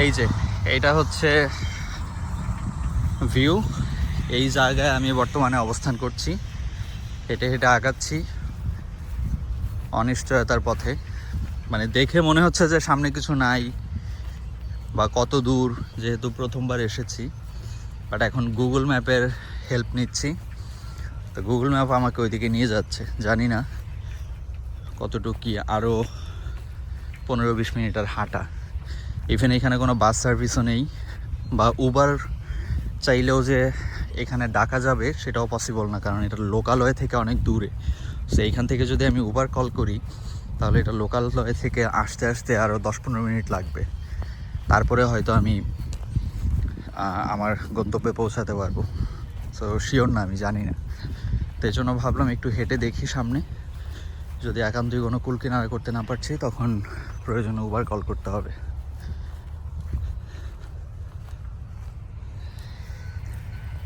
এই যে এইটা হচ্ছে ভিউ এই জায়গায় আমি বর্তমানে অবস্থান করছি। হেঁটে হেঁটে আগাচ্ছি অনিশ্চয়তার পথে। মানে দেখে মনে হচ্ছে যে সামনে কিছু নাই বা কত দূর, যেহেতু প্রথমবার এসেছি। বাট এখন গুগল ম্যাপের হেল্প নিচ্ছি। তো গুগল ম্যাপ আমাকে ওইদিকে নিয়ে যাচ্ছে। জানি না কতটুকু কি আরও পনেরো বিশ মিনিটের হাঁটা। ইভেন এখানে কোনো বাস সার্ভিসও নেই। বা উবার চাইলেও যে এখানে ডাকা যাবে, সেটাও পসিবল না, কারণ এটা লোকালয় থেকে অনেক দূরে। সো এইখান থেকে যদি আমি উবার কল করি, তাহলে এটা লোকালয় থেকে আসতে আসতে আরও দশ পনেরো মিনিট লাগবে। তারপরে হয়তো আমি আমার গন্তব্যে পৌঁছাতে পারব। সো শিওর না, আমি জানি না। তো জন্য ভাবলাম একটু হেঁটে দেখি সামনে। যদি একান্তই কোনো কুল কিনারা করতে না পারছি, তখন প্রয়োজনে উবার কল করতে হবে।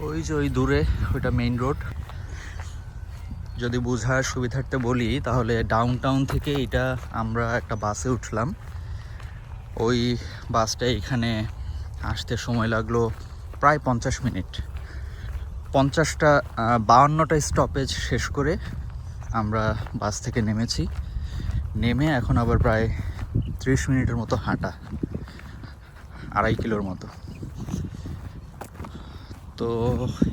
ওই যে ওই দূরে, ওইটা মেইন রোড যদি বোঝার সুবিধার্থে বলি, তাহলে ডাউন টাউন থেকে এটা আমরা একটা বাসে উঠলাম। ওই বাসটা এখানে আসতে সময় লাগল প্রায় পঞ্চাশ মিনিট। পঞ্চাশটা বাউান্নটা স্টপেজ শেষ করে আমরা বাস থেকে নেমেছি। নেমে এখন আবার প্রায় ত্রিশ মিনিটের মতো হাঁটা। আড়াই কিলোর মতো। তো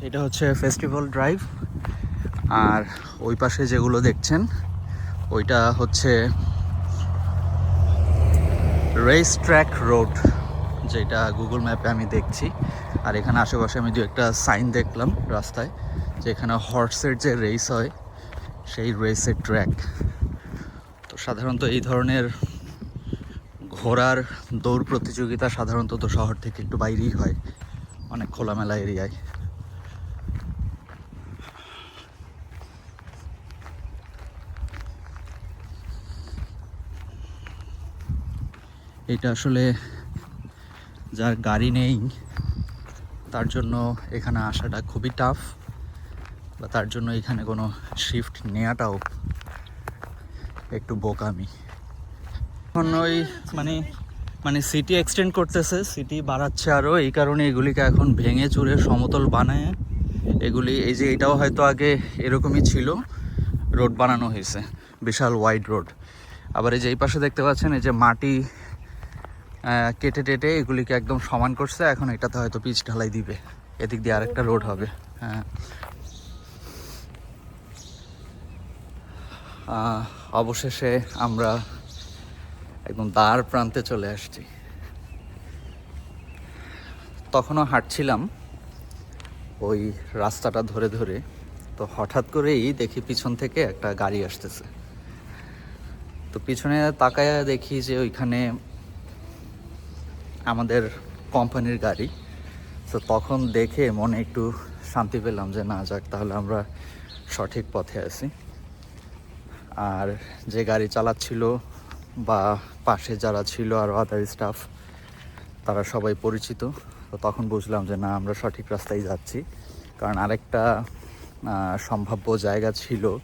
এটা হচ্ছে ফেস্টিভ্যাল ড্রাইভ আর ওই পাশে যেগুলো দেখছেন, ওইটা হচ্ছে রেস ট্র্যাক রোড যেটা গুগল ম্যাপে আমি দেখছি। আর এখানে আশেপাশে আমি দু একটা সাইন দেখলাম রাস্তায়, যে এখানে হর্সের যে রেস হয়, সেই রেসের ট্র্যাক তো সাধারণত এই ধরনের ঘোড়ার দৌড় প্রতিযোগিতা সাধারণত তো শহর থেকে একটু বাইরেই হয়। অনেক খোলামেলা এরিয়ায়। এটা আসলে যার গাড়ি নেই, তার জন্য এখানে আসাটা খুবই টাফ বা তার জন্য এখানে কোনো শিফট নেওয়াটাও একটু বোকামি। এখন ওই মানে মানে সিটি এক্সটেন্ড করতেছে সিটি বাড়াচ্ছে আরও এই কারণে এগুলিকে এখন ভেঙে চুরে সমতল বানায়। এগুলি, এই যে এটাও হয়তো আগে এরকমই ছিল। রোড বানানো হয়েছে, বিশাল ওয়াইড রোড আবার এই যে এই পাশে দেখতে পাচ্ছেন, এই যে মাটি কেটে টেটে এগুলিকে একদম সমান করছে। এখন এটাতে হয়তো পিচ ঢালাই দিবে। এদিক দিয়ে আরেকটা রোড হবে। হ্যাঁ। অবশেষে আমরা একদম দ্বার প্রান্তে চলে আসছি। তখনও হাঁটছিলাম, ওই রাস্তাটা ধরে ধরে, তো হঠাৎ করেই দেখি পিছন থেকে একটা গাড়ি আসতেছে। তো পিছনে তাকায় দেখি যে ওইখানে আমাদের কোম্পানির গাড়ি। তো তখন দেখে মনে একটু শান্তি পেলাম যে, না, যাক, তাহলে আমরা সঠিক পথে আছি। আর যে গাড়ি চালাচ্ছিল বা পাশে যারা ছিল আর আদার স্টাফ তারা সবাই পরিচিত। তো তখন বুঝলাম যে না, আমরা সঠিক রাস্তায় যাচ্ছি। কারণ আরেকটা সম্ভাব্য জায়গা ছিল,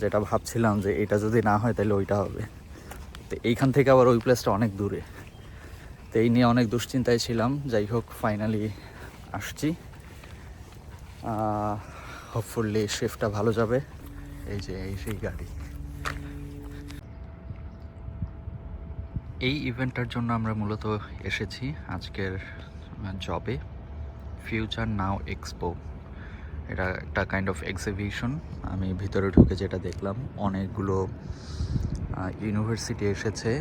যেটা ভাবছিলাম যে এটা যদি না হয় তাহলে ওইটা হবে। তো এইখান থেকে আবার ওই প্লেসটা অনেক দূরে। তো এই নিয়ে অনেক দুশ্চিন্তায় ছিলাম। যাই হোক ফাইনালি আসছি। হোপফুলি শিফটটা ভালো যাবে। এই যে, এই সেই গাড়ি। এই ইভেন্টটার জন্য আমরা মূলত এসেছি আজকের জবে ফিউচার নাও এক্সপো এটা একটা কাইন্ড অফ এক্সিবিশন আমি ভিতরে ঢুকে যেটা দেখলাম, অনেকগুলো ইউনিভার্সিটি এসেছে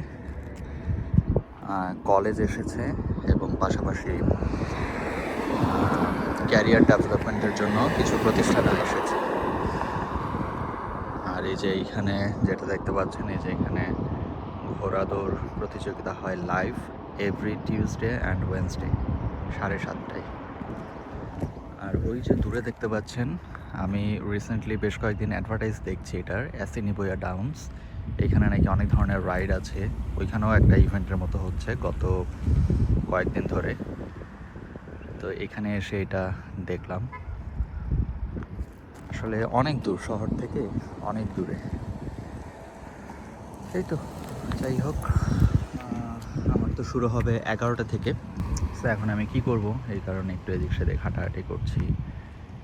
কলেজ এসেছে এবং পাশাপাশি ক্যারিয়ার ডেভেলপমেন্টের জন্য কিছু প্রতিষ্ঠান এসেছে। আর এই যে এইখানে যেটা দেখতে পাচ্ছেন, এই যে এখানে ঘোড়া দৌড় প্রতিযোগিতা হয় live every Tuesday and Wednesday সাড়ে সাতটায়। আর ওই যে দূরে দেখতে পাচ্ছেন, আমি রিসেন্টলি বেশ কয়েকদিন অ্যাডভার্টাইজ দেখছি এটার অ্যাসিনিবোয়া ডাউনস এখানে নাকি অনেক ধরনের রাইড আছে। ওইখানেও একটা ইভেন্টের মতো হচ্ছে গত কয়েকদিন ধরে। তো এখানে এসে এটা দেখলাম। আসলে অনেক দূর, শহর থেকে অনেক দূরে। এই তো। যাই হোক আমার তো শুরু হবে এগারোটা থেকে। তো এখন আমি কি করব? এই কারণে একটু এদিক সেদিক হাঁটাহাঁটি করছি।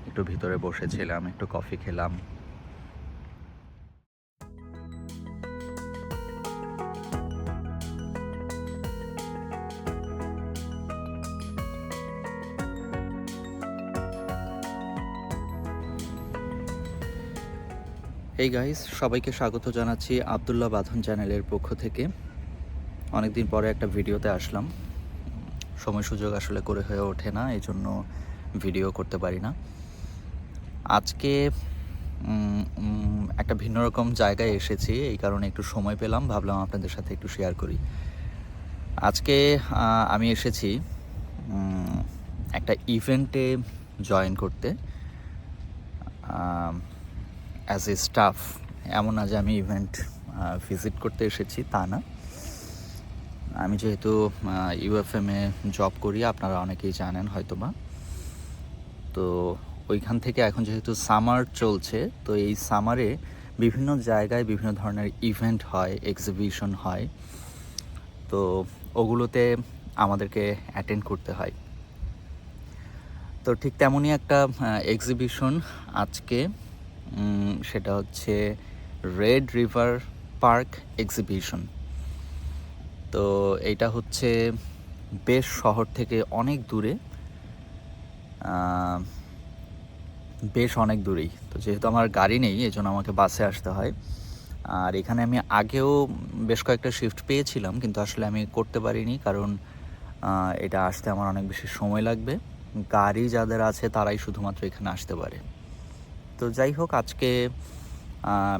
একটু ভিতরে বসেছিলাম, একটু কফি খেলাম। গাইস সবাইকে স্বাগত জানাচ্ছি আবদুল্লাহ বাঁধন চ্যানেলের পক্ষ থেকে। অনেকদিন পরে একটা ভিডিওতে আসলাম। সময় সুযোগ আসলে করে হয়ে ওঠে না এই জন্য ভিডিও করতে পারি না। আজকে একটা ভিন্ন রকম জায়গায় এসেছি, এই কারণে একটু সময় পেলাম, ভাবলাম আপনাদের সাথে একটু শেয়ার করি। আজকে আমি এসেছি একটা ইভেন্টে জয়েন করতে। অ্যাজ এ স্টাফ এমন না যে আমি ইভেন্ট ভিজিট করতে এসেছি, তা না। আমি যেহেতু ইউএফএমে জব করি, আপনারা অনেকেই জানেন হয়তোবা। তো ওইখান থেকে এখন যেহেতু সামার চলছে, তো এই সামারে বিভিন্ন জায়গায় বিভিন্ন ধরনের ইভেন্ট হয় এক্সিবিশন হয়। তো ওগুলোতে আমাদেরকে অ্যাটেন্ড করতে হয়। তো ঠিক তেমনই একটা এক্সিবিশন আজকে। সেটা হচ্ছে রেড রিভার পার্ক এক্সিবিশন তো এইটা হচ্ছে বেশ শহর থেকে অনেক দূরে। বেশ অনেক দূরেই। তো যেহেতু আমার গাড়ি নেই এই জন্য আমাকে বাসে আসতে হয়। আর এখানে আমি আগেও বেশ কয়েকটা শিফট পেয়েছিলাম, কিন্তু আসলে আমি করতে পারিনি কারণ এটা আসতে আমার অনেক বেশি সময় লাগবে। গাড়ি যাদের আছে তারাই শুধুমাত্র এখানে আসতে পারে। তো যাই হোক, আজকে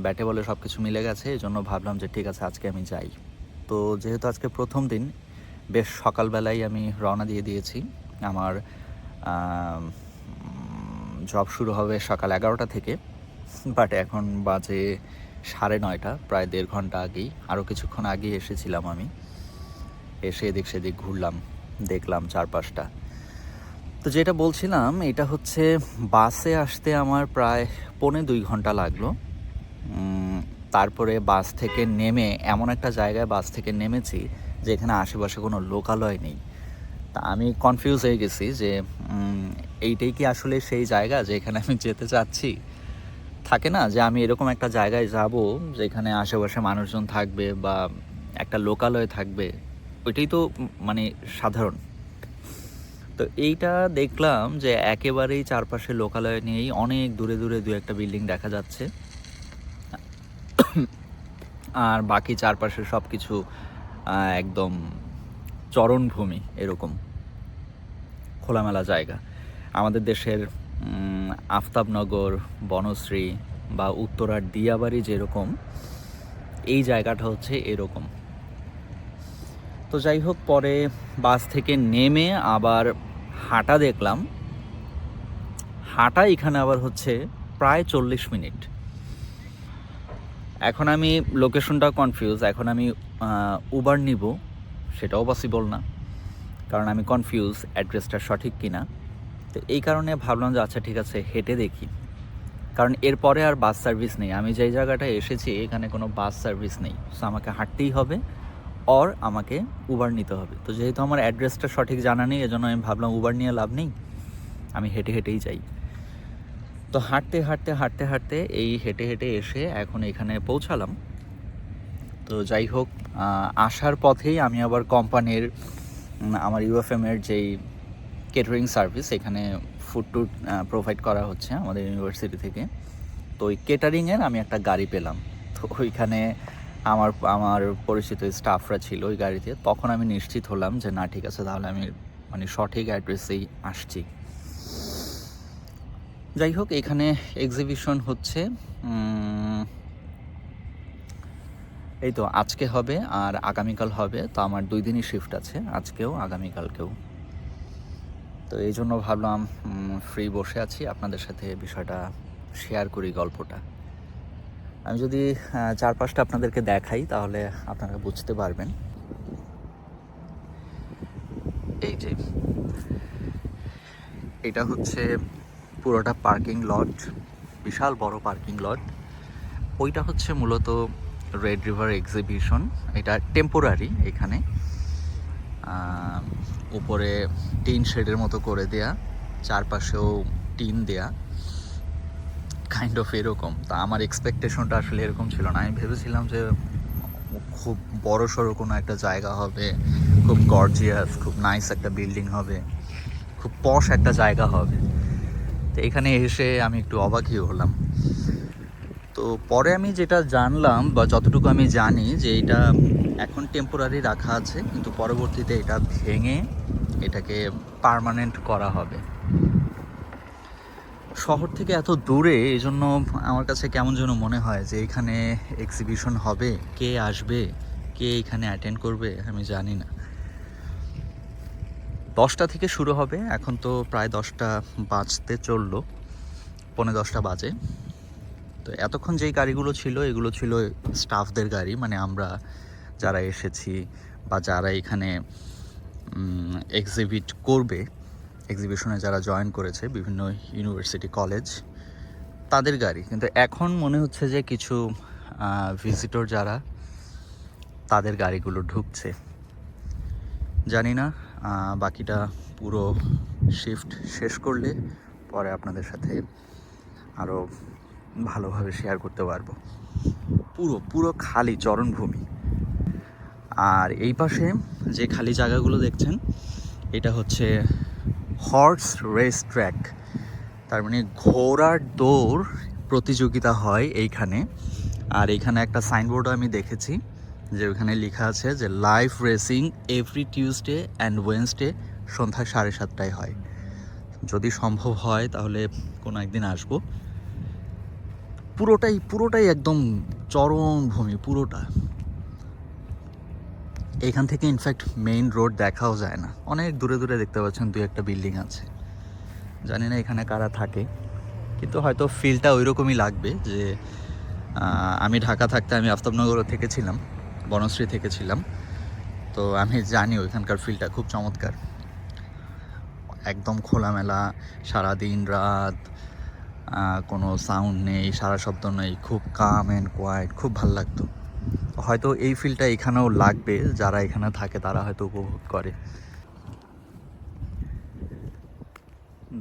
ব্যাটে বলে সব কিছু মিলে গেছে এই জন্য ভাবলাম যে ঠিক আছে, আজকে আমি যাই। তো যেহেতু আজকে প্রথম দিন, বেশ সকালবেলায় আমি রওনা দিয়ে দিয়েছি। আমার জব শুরু হবে সকাল এগারোটা থেকে বাট এখন বাজে সাড়ে নয়টা, প্রায় দেড় ঘণ্টা আগেই। আরও কিছুক্ষণ আগেই এসেছিলাম আমি। এসে এদিক সেদিক ঘুরলাম, দেখলাম চারপাশটা। তো যেটা বলছিলাম, এটা হচ্ছে বাসে আসতে আমার প্রায় পৌনে দুই ঘণ্টা লাগল। তারপরে বাস থেকে নেমে, এমন একটা জায়গায় বাস থেকে নেমেছি যে এখানে আশেপাশে কোনো লোকালয় নেই। তা আমি কনফিউজ হয়ে গেছি যে এইটাই কি আসলে সেই জায়গা যেখানে আমি যেতে চাচ্ছি? থাকে না যে আমি এরকম একটা জায়গায় যাব, যেখানে আশেপাশে মানুষজন থাকবে বা একটা লোকালয় থাকবে? ওইটাই তো মানে সাধারণ। তো এইটা দেখলাম যে একেবারেই চারপাশে লোকালয় নিয়েই অনেক দূরে দূরে দু একটা বিল্ডিং দেখা যাচ্ছে। আর বাকি চারপাশে সব কিছু একদম চরণভূমি এরকম। খোলামেলা জায়গা। আমাদের দেশের আফতাবনগর, বনশ্রী বা উত্তরার দিয়াবাড়ি যেরকম, এই জায়গাটা হচ্ছে এরকম। তো যাই হোক, পরে বাস থেকে নেমে আবার হাঁটা দেখলাম। হাঁটা এখানে আবার হচ্ছে প্রায় চল্লিশ মিনিট। এখন আমি লোকেশনটা কনফিউজ এখন আমি উবার নিব, সেটাও পসিবল না। কারণ আমি কনফিউজ অ্যাড্রেসটা সঠিক কিনা। তো এই কারণে ভাবলাম যে আচ্ছা ঠিক আছে, হেঁটে দেখি। কারণ এরপরে আর বাস সার্ভিস নেই। আমি যেই জায়গাটায় এসেছি, এখানে কোনো বাস সার্ভিস নেই। সো আমাকে হাঁটতেই হবে। অর আমাকে উবার নিতে হবে। তো যেহেতু আমার অ্যাড্রেসটা সঠিক জানা নেই, এজন্য আমি ভাবলাম উবার নিয়ে লাভ নেই। আমি হেঁটে হেঁটেই যাই। তো হাঁটতে হাঁটতে হাঁটতে হাঁটতে এই হেঁটে হেঁটে এসে এখন এখানে পৌঁছালাম। তো যাই হোক আসার পথেই আমি আবার কোম্পানির আমার ইউএফএম এর যেই কেটারিং সার্ভিস এখানে ফুড টুড প্রোভাইড করা হচ্ছে আমাদের ইউনিভার্সিটি থেকে। তো ওই কেটারিংয়ের আমি একটা গাড়ি পেলাম। তো ওইখানে আমার আমার পরিচিত স্টাফরা ছিল ওই গাড়িতে। তখন আমি নিশ্চিত হলাম যে, না, ঠিক আছে, তাহলে আমি মানে সঠিক অ্যাড্রেসেই আসছি। যাই হোক, এখানে এক্সিবিশন হচ্ছে। এই তো, আজকে হবে আর আগামীকাল হবে। তো আমার দুই দিনই শিফট আছে, আজকেও, আগামীকালকেও। তো এই জন্য ভাবলাম ফ্রি বসে আছি। আপনাদের সাথে বিষয়টা শেয়ার করি গল্পটা। আমি যদি চারপাশটা আপনাদেরকে দেখাই, তাহলে আপনারা বুঝতে পারবেন। এই যে, এটা হচ্ছে পুরোটা পার্কিং লট, বিশাল বড় পার্কিং লট। ওইটা হচ্ছে মূলত রেড রিভার এক্সিবিশন এটা টেম্পোরারি এখানে। উপরে টিন শেডের মতো করে দেয়া, চারপাশেও টিন দেয়া। কাইন্ড অফ এরকম। তা আমার এক্সপেকটেশনটা আসলে এরকম ছিল না। আমি ভেবেছিলাম যে খুব বড় সড়ো কোনো একটা জায়গা হবে, খুব গর্জিয়াস খুব নাইস একটা বিল্ডিং হবে, খুব পশ একটা জায়গা হবে। তো এখানে এসে আমি একটু অবাকই হলাম। তো পরে আমি যেটা জানলাম বা যতটুকু আমি জানি যে এটা এখন টেম্পোরারি রাখা আছে, কিন্তু পরবর্তীতে এটা ভেঙে এটাকে পার্মানেন্ট করা হবে। শহর থেকে এত দূরে এই জন্য আমার কাছে কেমন যেন মনে হয় যে এখানে এক্সিবিশন হবে, কে আসবে, কে এখানে অ্যাটেন্ড করবে, আমি জানি না। দশটা থেকে শুরু হবে, এখন তো প্রায় দশটা বাজতে চলল, পৌনে দশটা বাজে। তো এতক্ষণ যেই গাড়িগুলো ছিল, এগুলো ছিল স্টাফদের গাড়ি মানে আমরা যারা এসেছি বা যারা এখানে এক্সিবিট করবে এক্সিবিশনে যারা জয়েন করেছে, বিভিন্ন ইউনিভার্সিটি কলেজ তাদের গাড়ি। কিন্তু এখন মনে হচ্ছে যে কিছু ভিজিটর যারা, তাদের গাড়িগুলো ঢুকছে। জানি না বাকিটা পুরো শিফট শেষ করলে পরে আপনাদের সাথে আরও ভালোভাবে শেয়ার করতে পারব। পুরো পুরো খালি চরণভূমি। আর এই পাশে যে খালি জায়গাগুলো দেখছেন, এটা হচ্ছে হর্স রেস ট্র্যাক তার মানে ঘোড়ার দৌড় প্রতিযোগিতা হয় এইখানে। আর এইখানে একটা সাইনবোর্ডও আমি দেখেছি, যে ওখানে লেখা আছে যে live racing every Tuesday and Wednesday সন্ধ্যা সাড়ে সাতটায় হয়। যদি সম্ভব হয় তাহলে কোনো একদিন আসব। পুরোটাই পুরোটাই একদম চরম ভূমি, পুরোটা। এখান থেকে ইনফ্যাক্ট মেইন রোড দেখাও যায় না। অনেক দূরে দূরে দেখতে পাচ্ছেন, দুই একটা বিল্ডিং আছে। জানি না এখানে কারা থাকে, কিন্তু হয়তো ফিলটা ওই রকমই লাগবে যে আমি ঢাকা থাকতে আমি আফতাবনগর থেকেছিলাম, বনশ্রী থেকেছিলাম। তো আমি জানি ওইখানকার ফিলটা খুব চমৎকার। একদম খোলামেলা সারা দিন রাত কোনো সাউন্ড নেই, সারা শব্দ নেই, খুব কাম অ্যান্ড কোয়াইট খুব ভালো লাগতো। হয়তো এই ফিলটা এখানেও লাগবে, যারা এখানে থাকে তারা হয়তো উপভোগ করে।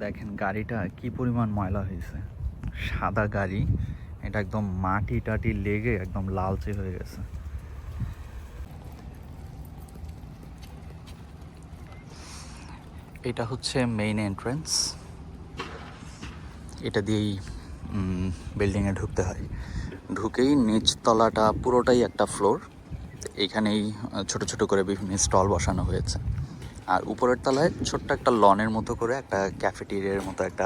দেখেন গাড়িটা কি পরিমাণ ময়লা হয়েছে। সাদা গাড়ি, এটা একদম মাটি টাটি লেগে একদম লালচে হয়ে গেছে। এটা হচ্ছে মেইন এন্ট্রান্স এটা দিয়েই বিল্ডিংয়ে ঢুকতে হয়। ঢুকেই নিচতলাটা পুরোটাই একটা ফ্লোর এখানেই ছোট ছোট করে বিভিন্ন স্টল বসানো হয়েছে। আর উপরের তলায় ছোট্ট একটা লনের মতো করে একটা ক্যাফেটেরিয়ার মতো একটা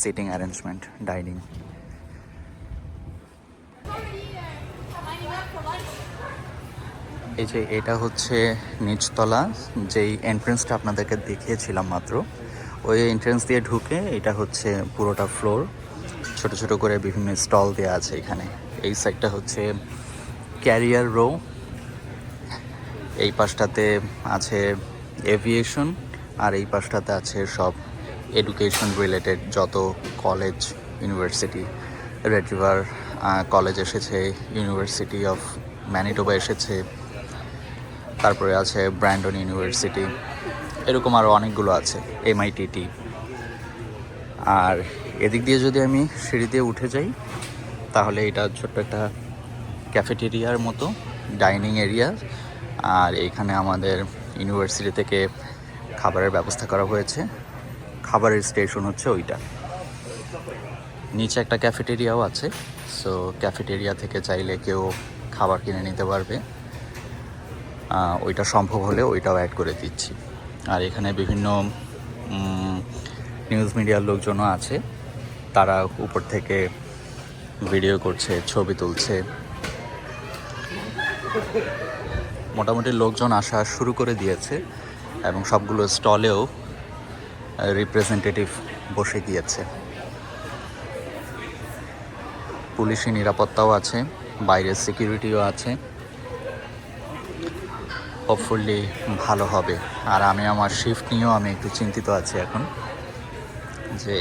সিটিং অ্যারেঞ্জমেন্ট ডাইনিং এই যে এটা হচ্ছে নিচতলা যেই এন্ট্রেন্সটা আপনাদেরকে দেখিয়েছিলাম মাত্র। ওই এন্ট্রেন্স দিয়ে ঢুকে এটা হচ্ছে পুরোটা ফ্লোর ছোট ছোট করে বিভিন্ন স্টল দেওয়া আছে এখানে। এই সাইডটা হচ্ছে ক্যারিয়ার রো এই পাশটাতে আছে এভিয়েশন আর এই পাশটাতে আছে সব এডুকেশন রিলেটেড যত college university Red River college এসেছে ইউনিভার্সিটি অফ ম্যানিটোবা এসেছে, তারপরে আছে ব্র্যান্ডন ইউনিভার্সিটি এরকম আরও অনেকগুলো আছে এমআইটিটি আর এদিক দিয়ে যদি আমি সিঁড়ি দিয়ে উঠে যাই তাহলে এটা ছোট্ট একটা ক্যাফেটেরিয়ার মতো, ডাইনিং এরিয়া। আর এইখানে আমাদের ইউনিভার্সিটি থেকে খাবারের ব্যবস্থা করা হয়েছে। খাবারের স্টেশন হচ্ছে ওইটা। নিচে একটা ক্যাফেটেরিয়াও আছে, সো ক্যাফেটেরিয়া থেকে চাইলে কেউ খাবার কিনে নিতে পারবে। ওইটা সম্ভব হলে ওইটাও অ্যাড করে দিচ্ছি। আর এখানে বিভিন্ন নিউজ মিডিয়ার লোকজনও আছে। তারা উপর থেকে ভিডিও করছে, ছবি তুলছে। মোটামুটি লোকজন আসা শুরু করে দিয়েছে এবং সবগুলো স্টলেও রিপ্রেজেন্টেটিভ বসে গিয়েছে। পুলিশি নিরাপত্তাও আছে বাইরের সিকিউরিটিও আছে। হোপফুলি ভালো হবে। আর আমি আমার শিফট নিয়েও আমি একটু চিন্তিত আছি এখন যে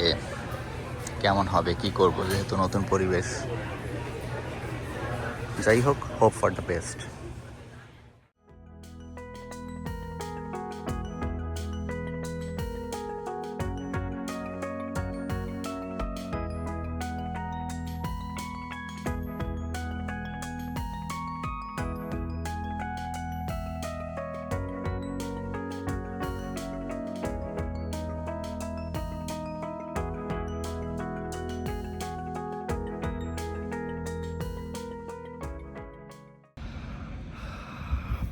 কেমন হবে কি করব যেহেতু নতুন পরিবেশ। যাই হোক হোপ ফর দ্য বেস্ট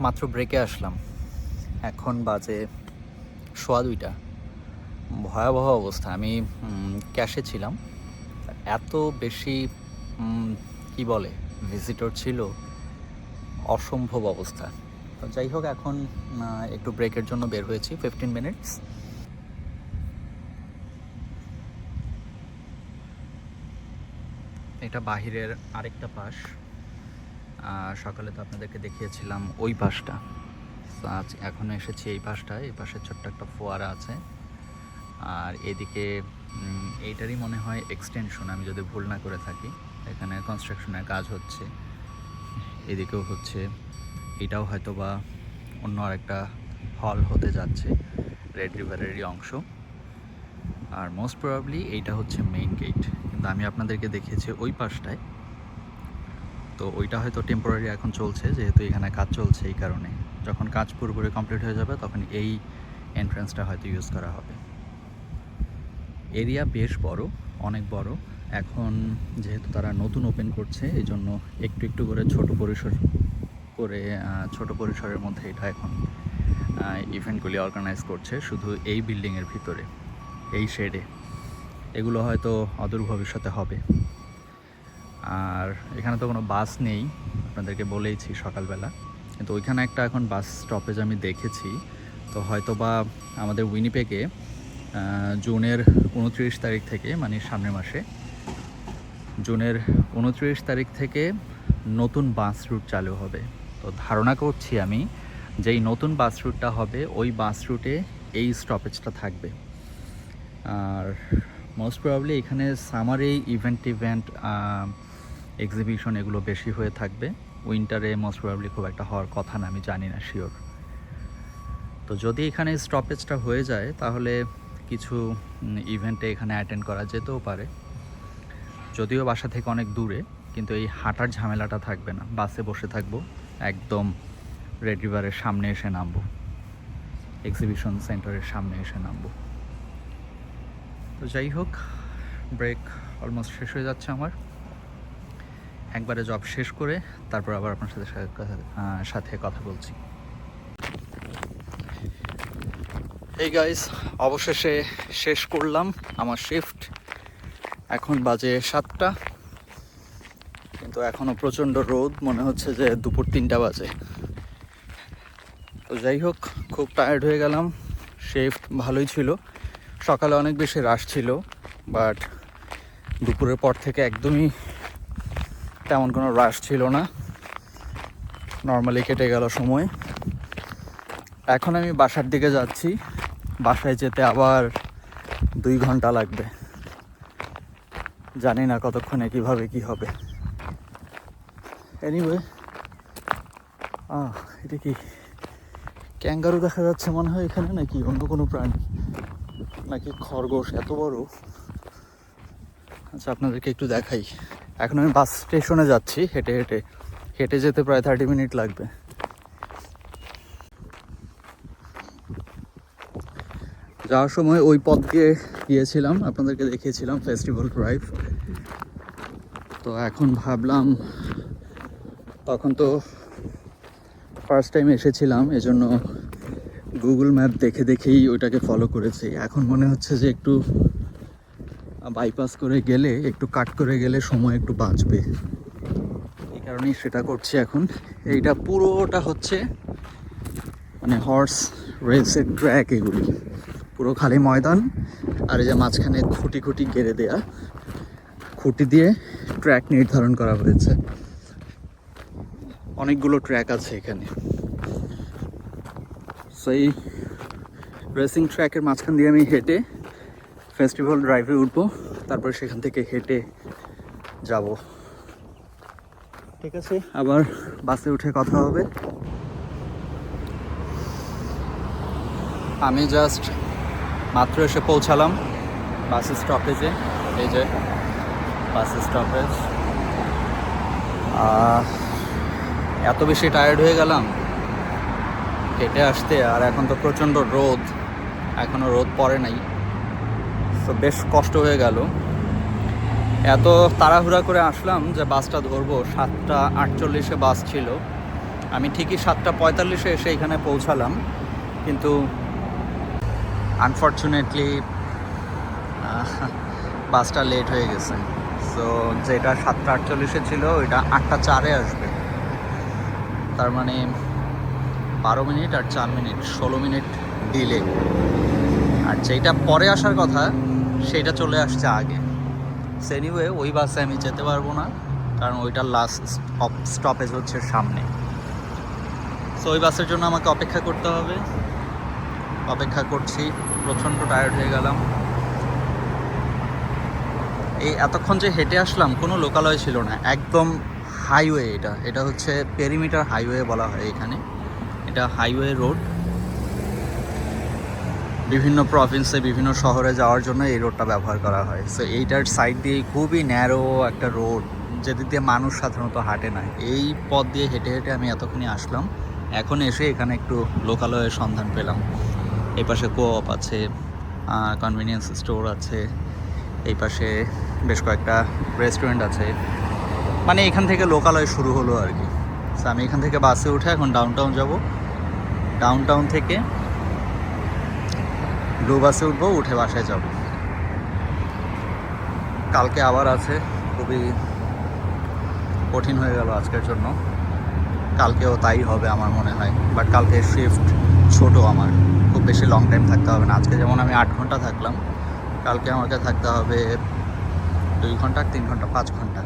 মাত্র ব্রেকে আসলাম। এখন বাজে সোয়া দুইটা। ভয়াবহ অবস্থা। আমি ক্যাশে ছিলাম। এত বেশি কি বলে ভিজিটর ছিল, অসম্ভব অবস্থা। তো যাই হোক, এখন একটু ব্রেকের জন্য বের হয়েছি ফিফটিন মিনিটস এটা বাহিরের আরেকটা পাশ। সকালে তো আপনাদেরকে দেখিয়েছিলাম ওই পাশটা। আজ এখন এসেছি এই পাশটায়, এই পাশে ছোট্ট একটা ফোয়ারা আছে। আর এদিকে এইটারই মনে হয় এক্সটেনশন আমি যদি ভুল না করে থাকি। এখানে কনস্ট্রাকশনের কাজ হচ্ছে। এদিকেও হচ্ছে। এটাও হয়তো বা অন্য আরেকটা হল হতে যাচ্ছে রেড রিভারেরই অংশ। আর মোস্ট প্রবাবলি এইটা হচ্ছে মেইন গেট কিন্তু আমি আপনাদেরকে দেখিয়েছি ওই পাশটায়। তো ওইটা হয়তো টেম্পোরারি এখন চলছে, যেহেতু এখানে কাজ চলছে এই কারণে। যখন কাজ পুরোপুরি কমপ্লিট হয়ে যাবে, তখন এই এন্ট্রান্সটা হয়তো ইউজ করা হবে। এরিয়া বেশ বড়, অনেক বড়। এখন যেহেতু তারা নতুন ওপেন করছে এই জন্য একটু একটু করে ছোট পরিসর করে ছোট পরিসরের মধ্যে এটা এখন ইভেন্টগুলি অর্গানাইজ করছে, শুধু এই বিল্ডিংয়ের ভিতরে, এই শেডে এগুলো হয়তো অদূর ভবিষ্যতে হবে। আর এখানে তো কোনো বাস নেই, আপনাদেরকে বলেইছি সকালবেলা। কিন্তু ওইখানে একটা এখন বাস স্টপেজ আমি দেখেছি। তো হয়তো বা আমাদের উইনিপেকে জুনের উনত্রিশ তারিখ থেকে মানে সামনের মাসে, জুনের উনত্রিশ তারিখ থেকে নতুন বাস রুট চালু হবে। তো ধারণা করছি আমি যে এই নতুন বাস রুটটা হবে, ওই বাস রুটে এই স্টপেজটা থাকবে। আর মোস্ট প্রবাবলি এখানে সামারে ইভেন্ট টিভেন্ট এক্সিবিশন এগুলো বেশি হয়ে থাকবে। উইন্টারে মোস্ট প্রবাবলি খুব একটা হওয়ার কথা না, আমি জানি না শিওর তো যদি এখানে স্টপেজটা হয়ে যায়, তাহলে কিছু ইভেন্টে এখানে অ্যাটেন্ড করা যেতেও পারে। যদিও বাসা থেকে অনেক দূরে, কিন্তু এই হাঁটার ঝামেলাটা থাকবে না। বাসে বসে থাকব, একদম রেড রিভারের সামনে এসে নামবো। এক্সিবিশন সেন্টারের সামনে এসে নামবো। তো যাই হোক ব্রেক অলমোস্ট শেষ হয়ে যাচ্ছে আমার। একবারে জব শেষ করে তারপর আবার আপনার সাথে সাথে কথা বলছি। এই গাইস অবশেষে শেষ করলাম আমার শিফট এখন বাজে সাতটা, কিন্তু এখনও প্রচণ্ড রোদ, মনে হচ্ছে যে দুপুর তিনটা বাজে। তো যাই হোক, খুব টায়ার্ড হয়ে গেলাম শিফট ভালোই ছিল। সকালে অনেক বেশি রাশ ছিল বাট দুপুরের পর থেকে একদমই তেমন কোনো রাশ ছিল না। নর্মালি কেটে গেল সময়। এখন আমি বাসার দিকে যাচ্ছি। বাসায় যেতে আবার দুই ঘণ্টা লাগবে। জানি না কতক্ষণে কীভাবে কি হবে। এনিওয়ে এটা কি ক্যাঙ্গারু দেখা যাচ্ছে মনে হয় এখানে নাকি? অন্য কোনো প্রাণী? নাকি খরগোশ এত বড়? আচ্ছা আপনাদেরকে একটু দেখাই। এখন আমি বাস স্টেশনে যাচ্ছি, হেঁটে হেঁটে। হেঁটে যেতে প্রায় থার্টি মিনিট লাগবে। যাওয়ার সময় ওই পথ দিয়ে গিয়েছিলাম, আপনাদেরকে দেখিয়েছিলাম ফেস্টিভ্যাল ড্রাইভ তো এখন ভাবলাম, তখন তো ফার্স্ট টাইম এসেছিলাম, এজন্য গুগল ম্যাপ দেখে দেখেই ওইটাকে ফলো করেছি। এখন মনে হচ্ছে যে একটু বাইপাস করে গেলে, একটু কাট করে গেলে সময় একটু বাঁচবে। এই কারণেই সেটা করছি এখন। এইটা পুরোটা হচ্ছে মানে হর্স রেসের ট্র্যাক এগুলি। পুরো খালি ময়দান আর এই যে মাঝখানে খুঁটি খুঁটি গেড়ে দেয়া। খুঁটি দিয়ে ট্র্যাক নির্ধারণ করা হয়েছে। অনেকগুলো ট্র্যাক আছে এখানে। সেই রেসিং ট্র্যাকের মাঝখান দিয়ে আমি হেঁটে ফেস্টিভ্যাল ড্রাইভে উঠবো তারপর সেখান থেকে হেঁটে যাব। ঠিক আছে। আবার বাসে উঠে কথা হবে। আমি জাস্ট মাত্র এসে পৌঁছালাম বাস স্টপেজে এই যে বাস স্টপেজ এত বেশি টায়ার্ড হয়ে গেলাম। হেঁটে আসতে আর এখন তো প্রচণ্ড রোদ। এখনও রোদ পড়ে নাই। তো বেশ কষ্ট হয়ে গেল। এত তাড়াহুড়া করে আসলাম যে বাসটা ধরবো। সাতটা আটচল্লিশে বাস ছিল। আমি ঠিকই সাতটা পঁয়তাল্লিশে এসে এখানে পৌঁছালাম। কিন্তু আনফর্চুনেটলি বাসটা লেট হয়ে গেছে। সো যেটা সাতটা আটচল্লিশে ছিল, ওইটা আটটা চারে আসবে। তার মানে বারো মিনিট আর চার মিনিট, ষোলো মিনিট ডিলে আর যেটা পরে আসার কথা সেটা চলে আসছে আগে। সেনিওয়ে ওই বাসে আমি যেতে পারব না, কারণ ওইটার লাস্ট স্টপেজ হচ্ছে সামনে। সো ওই বাসের জন্য আমাকে অপেক্ষা করতে হবে। অপেক্ষা করছি, প্রচণ্ড টায়ার্ড হয়ে গেলাম। এই এতক্ষণ যে হেঁটে আসলাম, কোনো লোকালয় ছিল না। একদম হাইওয়ে এটা। এটা হচ্ছে পেরিমিটার হাইওয়ে বলা হয় এখানে। এটা হাইওয়ে রোড বিভিন্ন প্রভিন্সে বিভিন্ন শহরে যাওয়ার জন্য এই রোডটা ব্যবহার করা হয়। সো এইটার সাইড দিয়ে খুবই ন্যারো একটা রোড যেদিক দিয়ে মানুষ সাধারণত হাঁটে না। এই পথ দিয়ে হেঁটে হেঁটে আমি এতক্ষণই আসলাম। এখন এসে এখানে একটু লোকালয়ের সন্ধান পেলাম। এই পাশে কোঅপ আছে কনভিনিয়েন্স স্টোর আছে, এই পাশে বেশ কয়েকটা রেস্টুরেন্ট আছে। মানে এখান থেকে লোকালয় শুরু হলো আর কি। আমি এখান থেকে বাসে উঠে এখন ডাউন টাউন যাব। ডাউন টাউন থেকে ব্লু বাসে উঠবো, উঠে বাসায় যাব। কালকে আবার আছে, খুবই কঠিন হয়ে গেল আজকের জন্য। কালকেও তাই হবে আমার মনে হয় বাট কালকে শিফট ছোট আমার। খুব বেশি লং টাইম থাকতে হবে না। আজকে যেমন আমি আট ঘণ্টা থাকলাম, কালকে আমাকে থাকতে হবে দুই ঘণ্টা, তিন ঘণ্টা, পাঁচ ঘণ্টা।